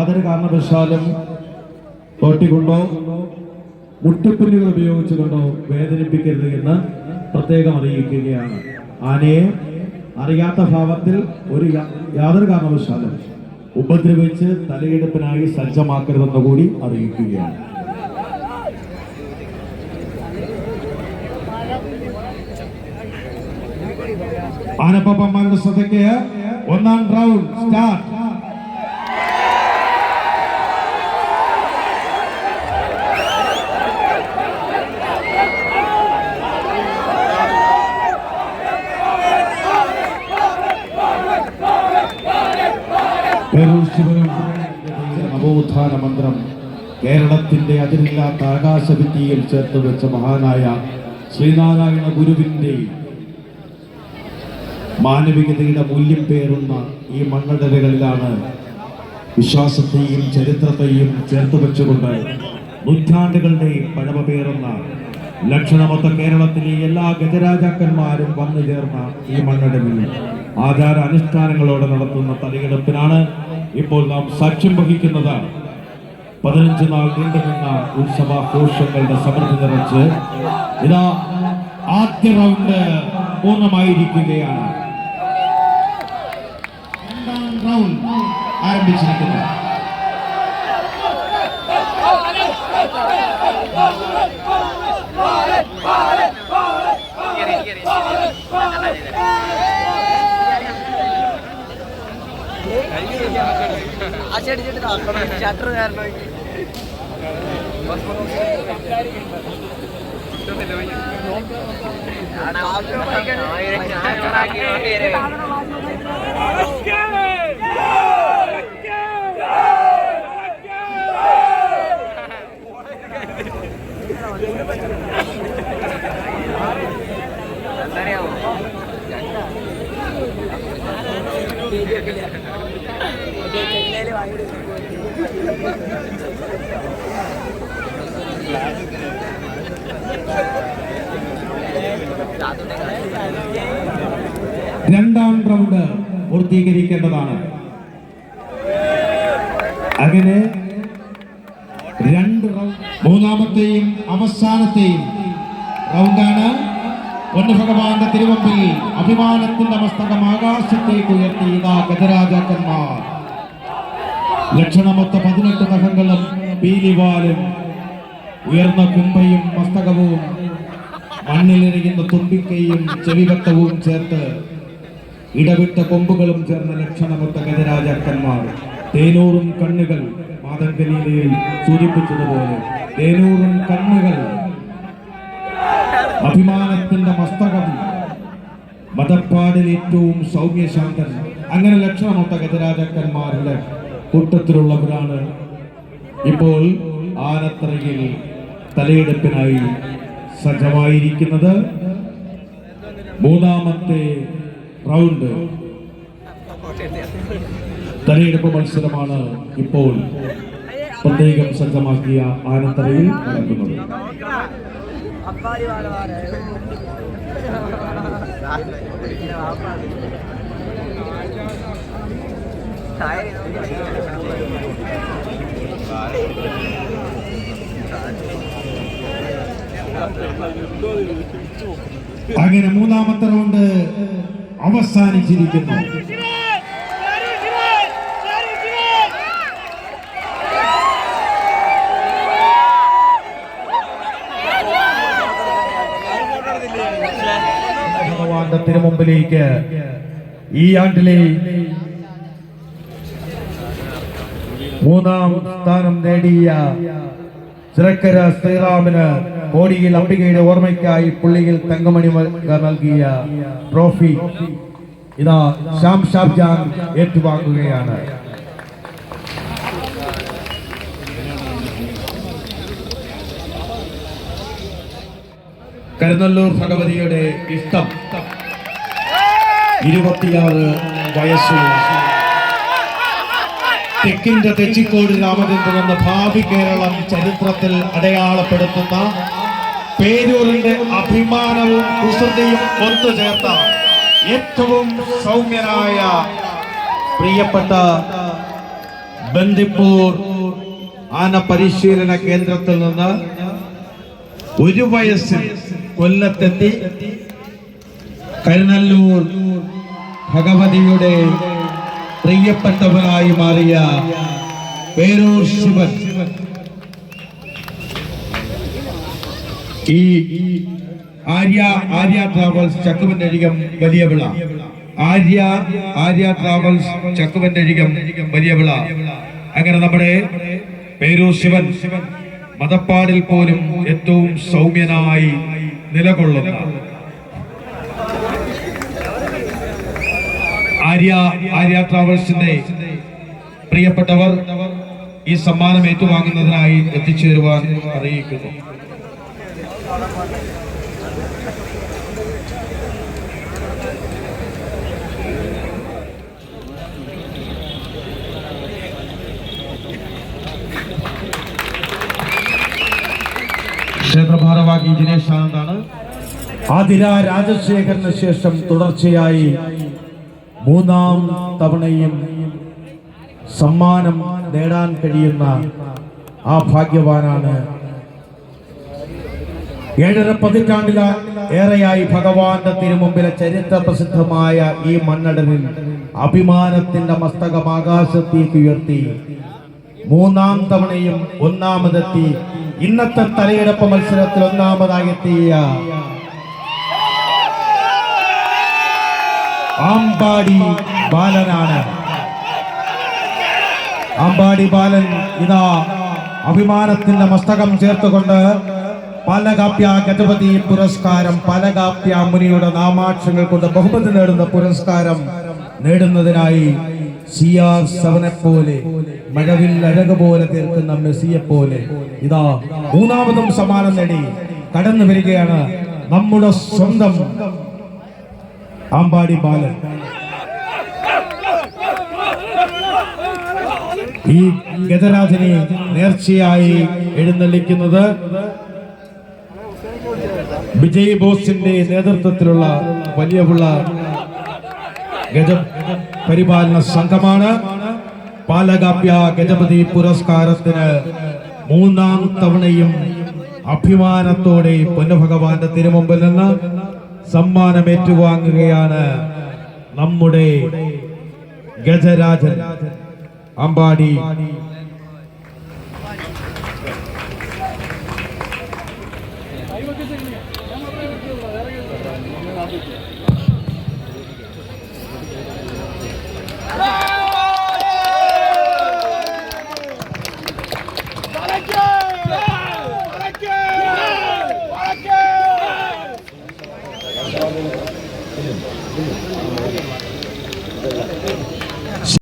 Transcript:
യാതൊരു കാരണവശാലും തോട്ടിക്കൊണ്ടോ മുട്ടിപ്പില്ലുകൾ ഉപയോഗിച്ചുകൊണ്ടോ വേദനിപ്പിക്കരുത് എന്ന് പ്രത്യേകം അറിയിക്കുകയാണ്. ആനയെ അറിയാത്ത ഭാവത്തിൽ ഒരു യാതൊരു കാരണവശാലും ഉപദ്രവിച്ച് തലയെടുപ്പിനായി സജ്ജമാക്കരുതെന്ന് കൂടി അറിയിക്കുകയാണ്. ആനപ്പന്മാരുടെ ശ്രദ്ധയ്ക്ക് ഒന്നാം റൗണ്ട് സ്റ്റാർട്ട്. നവോത്ഥാന മന്ത്രം കേരളത്തിന്റെ അതിരില്ലാത്ത ആകാശഭിത്തിയിൽ ചേർത്ത് വെച്ച മഹാനായ ശ്രീനാരായണ ഗുരുവിന്റെ മാനവികതയുടെ മൂല്യം പേറുന്ന ഈ മണ്ണടലുകളിലാണ് വിശ്വാസത്തെയും ചരിത്രത്തെയും ചേർത്ത് വെച്ചുകൊണ്ട് നൂറ്റാണ്ടുകളുടെ പഴമ പേറുന്ന ലക്ഷണമൊത്ത കേരളത്തിലെ എല്ലാ ഗജരാജാക്കന്മാരും വന്നു ചേർന്ന ഈ മണ്ണടലിൽ ആചാര അനുഷ്ഠാനങ്ങളോടെ നടത്തുന്ന തലയെടുപ്പിനാണ് ഇപ്പോൾ നാം സാക്ഷ്യം വഹിക്കുന്നത് പതിനഞ്ച് നാൾ നീണ്ടുനിന്ന ഉത്സവാഘോഷങ്ങളുടെ സമൃദ്ധി നിറച്ച് ഇതാ ആദ്യ റൗണ്ട് പൂർണമായിരിക്കുകയാണ്. റൗണ്ട് ആരംഭിച്ചിരിക്കുന്നു. അച്ചടിച്ചിട്ട് ചേട്ടാ ഷട്ടർ കാരണം എന്തറിയാമോ രണ്ടാം റൗണ്ട് പൂർത്തീകരിക്കേണ്ടതാണ്. അങ്ങനെ രണ്ട് റൗണ്ട് മൂന്നാമത്തെയും അവസാനത്തെയും റൗണ്ടാണ് പൊന്നുഭഗവാന്റെ തിരുവമ്പിൽ അഭിമാനത്തിന്റെ മസ്തകം ആകാശത്തേക്ക് ഉയർത്തിയ ഗജരാജാക്കന്മാർ. ലക്ഷണമൊത്ത പതിനെട്ട് നഖങ്ങളും പീലിവാലും ഉയർന്ന കുമ്പയും മസ്തകവും മണ്ണിലെറിയുന്ന തുമ്പിക്കയും ചെവിവട്ടവും ചേർത്ത് ഇടവിട്ട കൊമ്പുകളും ചേർന്ന ലക്ഷണമൊത്ത ഗജരാജാക്കന്മാർ. തേനൂറും കണ്ണുകൾ മാതങ്കലീലയിൽ സൂചിപ്പിച്ചതുപോലെ തേനൂറും കണ്ണുകൾ. അഭിമാനത്തിന്റെ മസ്തകം. മതപ്പാടിൽ ഏറ്റവും സൗമ്യശാന്തൻ. അങ്ങനെ ലക്ഷണമൊത്ത ഗജരാജാക്കന്മാരുടെ കൂട്ടത്തിലുള്ളവരാണ്. ഇപ്പോൾ ആനത്രയിൽ തലയെടുപ്പിനായി സജ്ജമായിരിക്കുന്നത് മൂന്നാമത്തെ റൗണ്ട്. തലയെടുപ്പ് മത്സരമാണ് ഇപ്പോൾ പ്രത്യേകം സജ്ജമാക്കിയ ആനത്തറയിൽ നടക്കുന്നത്. അപ്പാടി അങ്ങനെ മൂന്നാമത്തെ റൗണ്ട് അവസാനിച്ചിരിക്കുന്നു. തിരുമുമ്പിലേക്ക് ഈ ആണ്ടിലെ മൂന്നാം സ്ഥാനം നേടിയ ചിറക്കര ശ്രീറാമിന് കോടിയിൽ അംബികയുടെ ഓർമ്മയ്ക്കായി പുള്ളിയിൽ തങ്കമണി നൽകിയ ട്രോഫി. ഇതാ ശ്യാം ഷാബ്ജാൻ ഏറ്റുവാങ്ങുകയാണ്. കരുനല്ലൂർ ഭഗവതിയുടെ ഇഷ്ടം. ഇരുപത്തിയാറ് വയസ്സുള്ള തെക്കിന്റെ തെച്ചിക്കോട് രാമചന്ദ്രൻ എന്ന ഭാവി കേരളം ചരിത്രത്തിൽ അടയാളപ്പെടുത്തുന്ന പേരൂരിന്റെ അഭിമാനവും കുസൃതിയും ഒത്തു ചേർത്ത ഏറ്റവും സൗമ്യനായ പ്രിയപ്പെട്ട ബന്ദിപ്പൂർ ആന പരിശീലന കേന്ദ്രത്തിൽ നിന്ന് ഒരു വയസ്സിൽ കൊല്ലത്തെത്തി കരുനല്ലൂർ ഭഗവതിയുടെ പ്രിയപ്പെട്ടവനായി മാറിയ പേരൂർ ശിവൻ. ഈ ആര്യ ആര്യ ട്രാവൽസ് ചക്കുവിന്റെ അരികം വലിയ വിള. ആര്യ ആര്യ ട്രാവൽസ് ചക്കുവിന്റെ അരികം വലിയ വിള. അങ്ങനെ നമ്മുടെ പേരൂർ ശിവൻ മതപ്പാടിൽ പോലും ഏറ്റവും സൗമ്യനായി നിലകൊള്ളുന്ന ആര്യ ആര്യ ട്രാവൽസിന്റെ പ്രിയപ്പെട്ടവർ ഈ സമ്മാനം ഏറ്റുവാങ്ങുന്നതിനായി എത്തിച്ചേരുവാൻ അറിയിക്കുന്നു. ക്ഷേത്ര ഭാരവാഹി ജിനേഷ് ആനന്ദാണ്. ആതിര രാജശേഖരന് ശേഷം തുടർച്ചയായി മൂന്നാം തവണയും സമ്മാനം നേടാൻ കഴിയുന്ന ആ ഭാഗ്യവാനാണ് ഏഴര പതിറ്റാണ്ടില ഏറെയായി ഭഗവാന്റെ തിരുമുമ്പിലെ ചരിത്ര പ്രസിദ്ധമായ ഈ മണ്ണടലിൽ അഭിമാനത്തിന്റെ മസ്തകം ആകാശത്തേക്ക് ഉയർത്തി. മൂന്നാം തവണയും ഒന്നാമതെത്തി. ഇന്നത്തെ തലയെടുപ്പ് മത്സരത്തിൽ ഒന്നാമതായി ആമ്പാടി ബാലനാണ്. അമ്പാടി ബാലൻ ഇതാ അഭിമാനത്തിന്റെ മസ്തകം ചേർത്തുകൊണ്ട് പാലകാപ്യ ഗജപതി പുരസ്കാരം പാലകാപ്യ മുനിയുടെ നാമാക്ഷങ്ങൾ കൊണ്ട് ബഹുമതി നേടുന്ന പുരസ്കാരം നേടുന്നതിനായി സി ആർ സെവനെ പോലെ മഴവിൽ അഴക് പോലെ തീർക്കുന്ന മെസ്സിയെ പോലെ ഇതാ മൂന്നാമതും സമ്മാനം നേടി. കടന്നു വരികയാണ് നമ്മുടെ സ്വന്തം ആമ്പാടി ബാലൻ. ഈ ഗജരാജനെ നേർച്ചയായി എഴുന്നള്ളിക്കുന്നത് വിജയ് ബോസിന്റെ നേതൃത്വത്തിലുള്ള വലിയപുള്ള ഗജ പരിപാലന സംഘമാണ്. പാലകാപ്യ ഗജപതി പുരസ്കാരത്തിന് മൂന്നാം തവണയും അഭിമാനത്തോടെ പൊന്നഭഗവാന്റെ തിരുമുമ്പിൽ നിന്ന് സമ്മാനം ഏറ്റുവാങ്ങുകയാണ് നമ്മുടെ ഗജരാജൻ അമ്പാടി